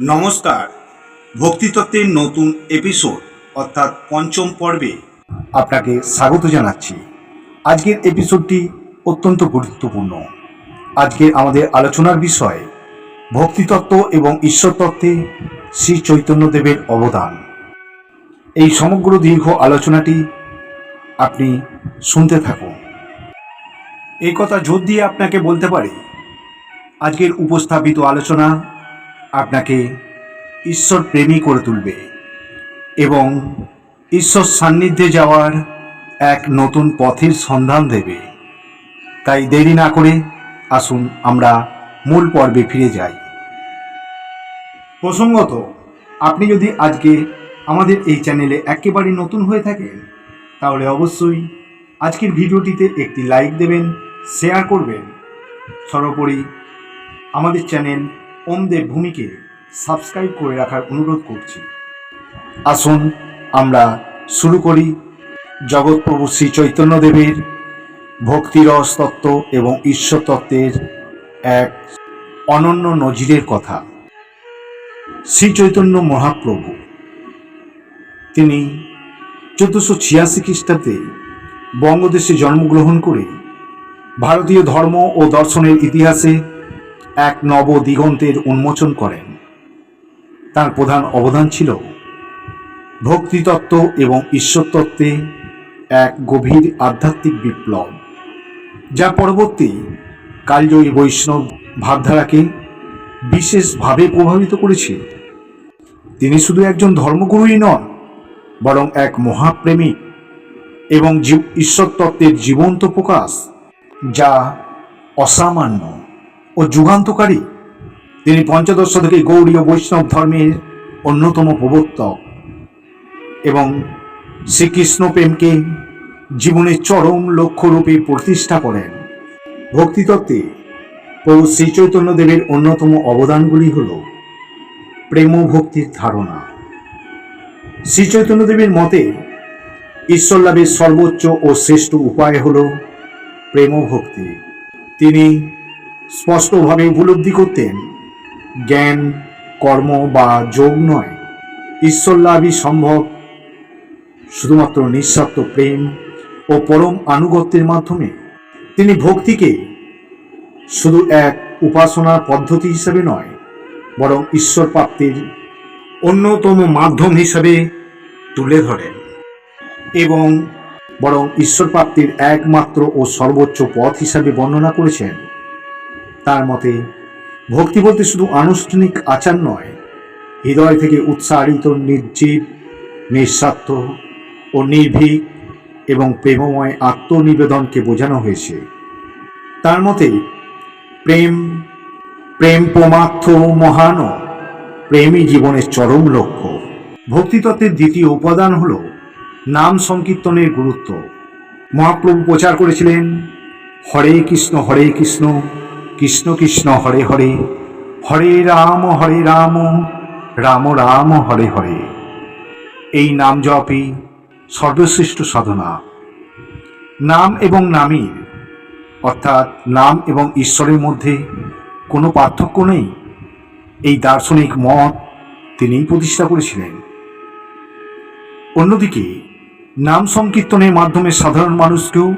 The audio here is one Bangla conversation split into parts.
নমস্কার, ভক্তিতত্ত্বের নতুন এপিসোড অর্থাৎ পঞ্চম পর্বে আপনাকে স্বাগত জানাচ্ছি। আজকের এপিসোডটি অত্যন্ত গুরুত্বপূর্ণ। আজকের আমাদের আলোচনার বিষয়, ভক্তিতত্ত্ব এবং ঈশ্বরতত্ত্বে শ্রী চৈতন্যদেবের অবদান। এই সমগ্র দীর্ঘ আলোচনাটি আপনি শুনতে থাকুন। এই কথা জোর দিয়ে আপনাকে বলতে পারি, আজকের উপস্থাপিত আলোচনা আপনাকে ঈশ্বর প্রেমী করে তুলবে এবং ঈশ্বর সান্নিধ্যে যাওয়ার এক নতুন পথের সন্ধান দেবে। তাই দেরি না করে আসুন, আমরা মূল পর্বে ফিরে যাই। প্রসঙ্গত, আপনি যদি আজকে আমাদের এই চ্যানেলে একেবারে নতুন হয়ে থাকেন, তাহলে অবশ্যই আজকের ভিডিওটিতে একটি লাইক দেবেন, শেয়ার করবেন। সর্বোপরি আমাদের চ্যানেল ওমদের ভূমিকে সাবস্ক্রাইব করে রাখার অনুরোধ করছি। আসুন, আমরা শুরু করি। জগৎপ্রভু শ্রী চৈতন্যদেবের ভক্তিরস তত্ত্ব এবং ঈশ্বর তত্ত্বের এক অনন্য নজিরের কথা। শ্রী চৈতন্য মহাপ্রভু, তিনি চোদ্দশো ছিয়াশি খ্রিস্টাব্দে বঙ্গদেশে জন্মগ্রহণ করে ভারতীয় ধর্ম ও দর্শনের ইতিহাসে এক নব দিগন্তের উন্মোচন করেন। তার প্রধান অবদান ছিল ভক্তিতত্ত্ব এবং ঈশ্বরতত্ত্বে এক গভীর আধ্যাত্মিক বিপ্লব যা পরবর্তী কালজয়ী বৈষ্ণব ভাবধারাকে বিশেষভাবে প্রভাবিত করেছে। তিনি শুধু একজন ধর্মগুরুই নন, বরং এক মহাপ্রেমিক এবং ঈশ্বরতত্ত্বের জীবন্ত প্রকাশ, যা অসামান্য। ও যুগান্তকারী। তিনি পঞ্চদশ শতকে গৌড়ীয় বৈষ্ণব ধর্মের অন্যতম প্রবর্তক এবং শ্রীকৃষ্ণ প্রেমকে জীবনের চরম লক্ষ্যরূপে প্রতিষ্ঠা করেন। ভক্তিতত্ত্বে প্রভু শ্রী চৈতন্যদেবের অন্যতম অবদানগুলি হল প্রেম ভক্তির ধারণা। শ্রী চৈতন্যদেবের মতে ঈশ্বর লাভের সর্বোচ্চ ও শ্রেষ্ঠ উপায় হল প্রেম ভক্তি তিনি স্পষ্টভাবে উপলব্ধি করতেন, জ্ঞান, কর্ম বা যোগ নয়। ঈশ্বর লাভই সম্ভব। শুধুমাত্র নিঃস্বার্থ প্রেম ও পরম আনুগত্যের মাধ্যমে তিনি ভক্তিকে শুধু এক উপাসনার পদ্ধতি হিসেবে নয়, বরং ঈশ্বর প্রাপ্তির অন্যতম মাধ্যম হিসেবে তুলে ধরেন এবং বরং ঈশ্বর প্রাপ্তির একমাত্র ও সর্বোচ্চ পথ হিসাবে বর্ণনা করেছেন। তার মতে, ভক্তি বলতে শুধু আনুষ্ঠানিক আচার নয়, হৃদয় থেকে উৎসাহিত নির্জীব, নিঃস্বার্থ ও নির্ভীক এবং প্রেমময় আত্মনিবেদনকে বোঝানো হয়েছে। তার মতে, প্রেম প্রেম প্রমার্থ মহান, প্রেমই জীবনের চরম লক্ষ্য। ভক্তিতত্ত্বের দ্বিতীয় উপাদান হল নাম সংকীর্তনের গুরুত্ব। মহাপ্রভু প্রচার করেছিলেন, হরে কৃষ্ণ হরে কৃষ্ণ কৃষ্ণ কৃষ্ণ হরে হরে হরে রাম হরে রাম রাম রাম, হরে হরে। এই নাম জপই সর্বশ্রেষ্ঠ সাধনা। নাম এবং নামীর অর্থাৎ নাম এবং ঈশ্বরের মধ্যে কোনো পার্থক্য নেই। এই দার্শনিক মত তিনিই প্রতিষ্ঠা করেছিলেন। অন্যদিকে, নাম সংকীর্তনের মাধ্যমে সাধারণ মানুষকেও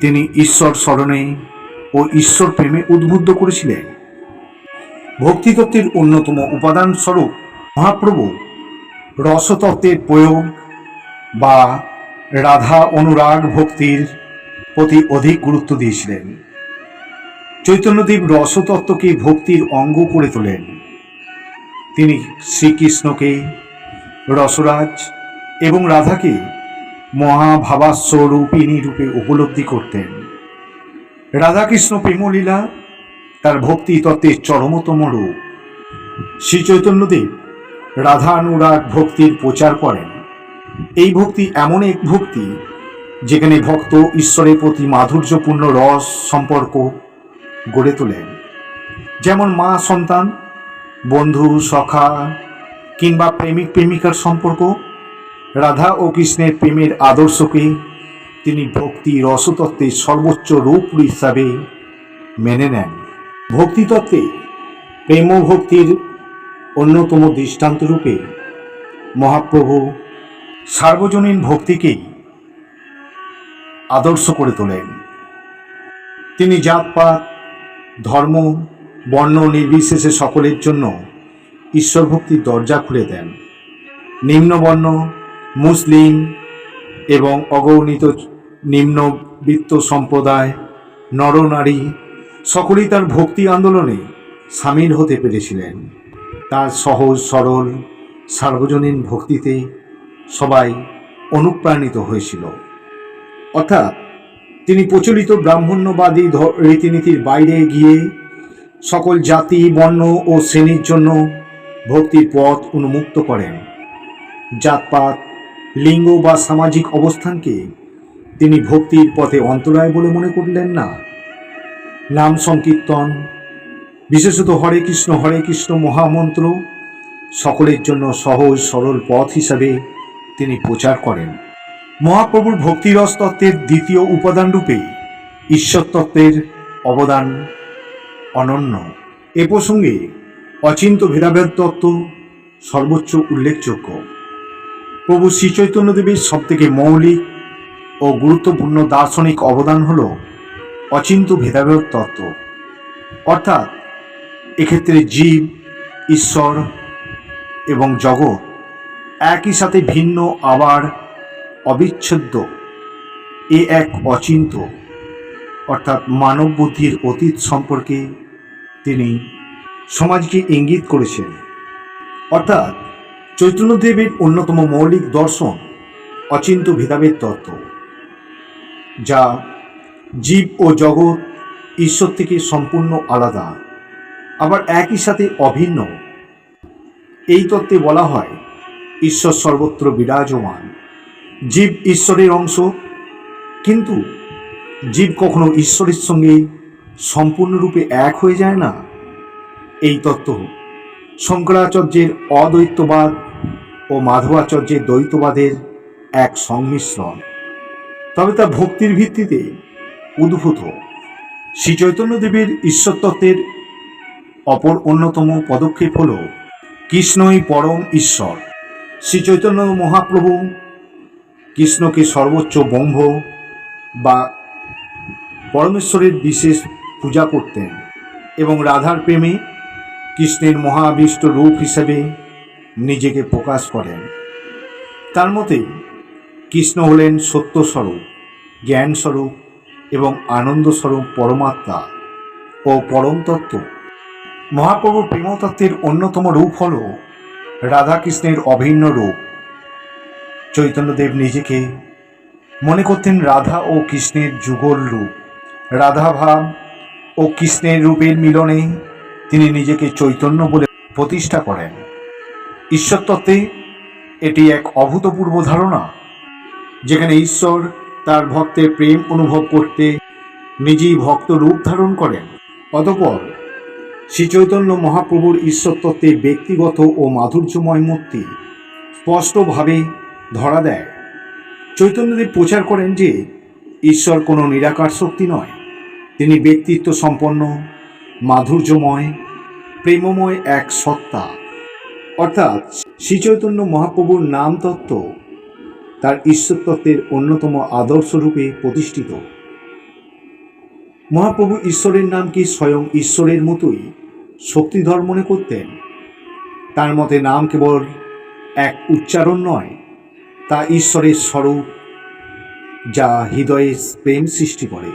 তিনি ঈশ্বর স্মরণে ও ঈশ্বর প্রেমে উদ্বুদ্ধ করেছিলেন। ভক্তিতত্ত্বের অন্যতম উপাদান স্বরূপ মহাপ্রভু রসতত্ত্বের প্রয়োগ বা রাধা অনুরাগ ভক্তির প্রতি অধিক গুরুত্ব দিয়েছিলেন। চৈতন্যদেব রসতত্ত্বকে ভক্তির অঙ্গ করে তোলেন। তিনি শ্রীকৃষ্ণকে, রসরাজ এবং রাধাকে মহাভাবাস্বরূপিণী রূপে উপলব্ধি করতেন। রাধাকৃষ্ণ প্রেমলীলা, তার ভক্তি তত্ত্বের চরমতম রূপ। শ্রী চৈতন্যদেব রাধা অনুরাগ ভক্তির প্রচার করেন। এই ভক্তি এমন এক ভক্তি, যেখানে ভক্ত ঈশ্বরের প্রতি মাধুর্যপূর্ণ রস সম্পর্ক গড়ে তোলেন। যেমন মা সন্তান, বন্ধু, সখা কিংবা প্রেমিক প্রেমিকার সম্পর্ক, রাধা ও কৃষ্ণের প্রেমের আদর্শকে তিনি ভক্তি রসতত্ত্বের সর্বোচ্চ রূপ হিসাবে মেনে নেন। ভক্তিতত্ত্বে প্রেম ভক্তির অন্যতম দৃষ্টান্তরূপে মহাপ্রভু সার্বজনীন ভক্তিকেই আদর্শ করে তোলেন। তিনি জাতপাত, ধর্ম, বর্ণ নির্বিশেষে সকলের জন্য ঈশ্বর ভক্তির দরজা খুলে দেন। নিম্নবর্ণ, মুসলিম এবং অগণিত নিম্নবিত্ত সম্প্রদায় নরনারী সকলেই তার ভক্তি আন্দোলনে সামিল হতে পেরেছিলেন। তার সহজ, সরল, সার্বজনীন ভক্তিতে সবাই অনুপ্রাণিত হয়েছিল। অর্থাৎ তিনি প্রচলিত ব্রাহ্মণ্যবাদী রীতিনীতির বাইরে গিয়ে সকল জাতি, বর্ণ ও শ্রেণির জন্য ভক্তির পথ উন্মুক্ত করেন। জাতপাত লিঙ্গ বা সামাজিক অবস্থানকে তিনি ভক্তির পথে অন্তরায় বলে মনে করলেন না। নাম সংকীর্তন, বিশেষত হরে কৃষ্ণ হরে কৃষ্ণ মহামন্ত্র সকলের জন্য সহজ, সরল পথ হিসাবে তিনি প্রচার করেন। মহাপ্রভুর ভক্তিরস তত্ত্বের দ্বিতীয় উপাদান রূপে ঈশ্বর তত্ত্বের অবদান অনন্য। এ প্রসঙ্গে অচিন্ত ভেদাভেদ তত্ত্ব সর্বোচ্চ উল্লেখযোগ্য। প্রভু শ্রীচৈতন্যদেবের সবথেকে মৌলিক ও গুরুত্বপূর্ণ দার্শনিক অবদান হল অচিন্ত ভেদাভেদ তত্ত্ব। অর্থাৎ এক্ষেত্রে জীব, ঈশ্বর এবং জগৎ একই সাথে ভিন্ন, আবার অবিচ্ছেদ্য। এ এক অচিন্ত, অর্থাৎ মানব বুদ্ধির অতীত সম্পর্কে তিনি সমাজকে ইঙ্গিত করেছেন। অর্থাৎ চৈতন্যদেবের অন্যতম মৌলিক দর্শন অচিন্ত ভেদাভেদ তত্ত্ব, যা জীব ও জগৎ ঈশ্বর থেকে সম্পূর্ণ আলাদা, আবার একই সাথে অভিন্ন। এই তত্ত্বে বলা হয়, ঈশ্বর সর্বত্র বিরাজমান। জীব ঈশ্বরের অংশ, কিন্তু জীব কখনো ঈশ্বরের সঙ্গে সম্পূর্ণরূপে এক হয়ে যায় না। এই তত্ত্ব শঙ্করাচার্যের অদ্বৈতবাদ মাধবাচার্যের দ্বৈতবাদের এক সংমিশ্রণ। তবে তা ভক্তির ভিত্তিতে উদ্ভূত শ্রী চৈতন্যদেবের ঈশ্বর তত্ত্বের অপর অন্যতম পদক্ষেপ হল কৃষ্ণই পরম ঈশ্বর। শ্রী চৈতন্য মহাপ্রভু কৃষ্ণকে সর্বোচ্চ ব্রহ্ম বা পরমেশ্বরের বিশেষ পূজা করতেন এবং রাধার প্রেমে কৃষ্ণের মহাবিষ্ট রূপ হিসেবে নিজেকে প্রকাশ করেন। তার মতে, কৃষ্ণ হলেন সত্যস্বরূপ, জ্ঞানস্বরূপ এবং আনন্দস্বরূপ পরমাত্মা ও পরমতত্ত্ব। মহাপ্রভু প্রেমতত্ত্বের অন্যতম রূপ হল রাধাকৃষ্ণের অভিন্ন রূপ। চৈতন্যদেব নিজেকে মনে করতেন রাধা ও কৃষ্ণের যুগল রূপ। রাধা ভাব ও কৃষ্ণের রূপের মিলনে তিনি নিজেকে চৈতন্য বলে প্রতিষ্ঠা করেন। ঈশ্বর তত্ত্বে এটি এক অভূতপূর্ব ধারণা, যেখানে ঈশ্বর তার ভক্তের প্রেম অনুভব করতে নিজেই ভক্ত রূপ ধারণ করেন। অতপর শ্রী চৈতন্য মহাপ্রভুর ঈশ্বর তত্ত্বের ব্যক্তিগত ও মাধুর্যময় মূর্তি স্পষ্টভাবে ধরা দেয়। চৈতন্যদেব প্রচার করেন যে, ঈশ্বর কোনো নিরাকার শক্তি নয়। তিনি ব্যক্তিত্ব সম্পন্ন মাধুর্যময়, প্রেমময় এক সত্তা। অর্থাৎ শ্রীচৈতন্য মহাপ্রভুর নাম তত্ত্ব তার ঈশ্বর তত্ত্বের অন্যতম আদর্শরূপে প্রতিষ্ঠিত। মহাপ্রভু ঈশ্বরের নামকে স্বয়ং ঈশ্বরের মতোই শক্তিধর মনে করতেন? তার মতে নাম কেবল এক উচ্চারণ নয়, তা ঈশ্বরের স্বরূপ যা হৃদয়ে প্রেম সৃষ্টি করে।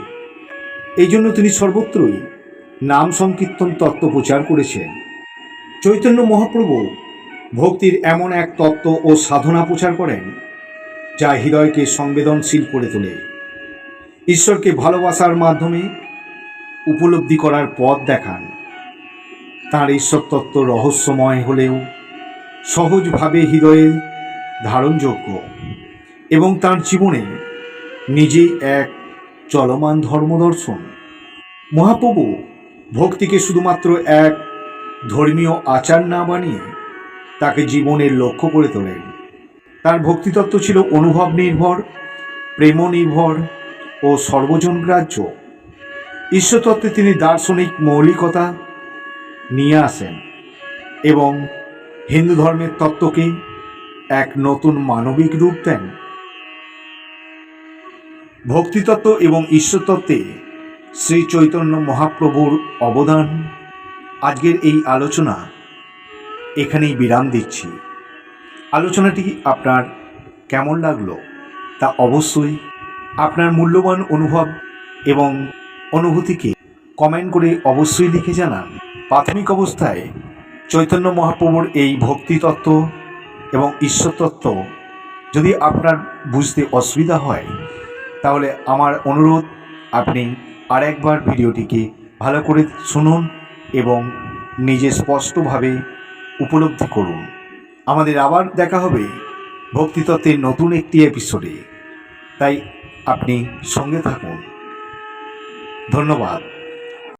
এই জন্য তিনি সর্বত্রই নাম সংকীর্তন তত্ত্ব প্রচার করেছেন। চৈতন্য মহাপ্রভু ভক্তির এমন এক তত্ত্ব ও সাধনা প্রচার করেন, যা হৃদয়কে সংবেদনশীল করে তোলে। ঈশ্বরকে ভালোবাসার মাধ্যমে উপলব্ধি করার পথ দেখান। তাঁর ঈশ্বর তত্ত্ব রহস্যময় হলেও সহজভাবে হৃদয়ে ধারণযোগ্য এবং তার জীবনে নিজেই এক চলমান ধর্মদর্শন। মহাপ্রভু ভক্তিকে শুধুমাত্র এক ধর্মীয় আচার না বানিয়ে তাকে জীবনের লক্ষ্য করে তোলেন। তার ভক্তিতত্ত্ব ছিল অনুভব নির্ভর, প্রেম নির্ভর ও সর্বজন গ্রাহ্য ঈশ্বরতত্ত্বে তিনি দার্শনিক মৌলিকতা নিয়ে আসেন এবং হিন্দু ধর্মের তত্ত্বকে এক নতুন মানবিক রূপ দেন। ভক্তিতত্ত্ব এবং ঈশ্বরতত্ত্বে শ্রী চৈতন্য মহাপ্রভুর অবদান। আজকের এই আলোচনা এখানেই বিরাম দিচ্ছি। আলোচনাটি আপনার কেমন লাগল তা অবশ্যই আপনার মূল্যবান অনুভব এবং অনুভূতিকে কমেন্ট করে অবশ্যই লিখে জানান। প্রাথমিক অবস্থায় চৈতন্য মহাপ্রভুর এই ভক্তিতত্ত্ব এবং ঈশ্বরতত্ত্ব যদি আপনার বুঝতে অসুবিধা হয়, তাহলে আমার অনুরোধ, আপনি আরেকবার ভিডিওটিকে ভালো করে শুনুন এবং নিজে স্পষ্টভাবে উপলব্ধি করুন। আমাদের আবার দেখা হবে ভক্তিতত্ত্বের নতুন একটি এপিসোডে তাই আপনি সঙ্গে থাকুন। ধন্যবাদ।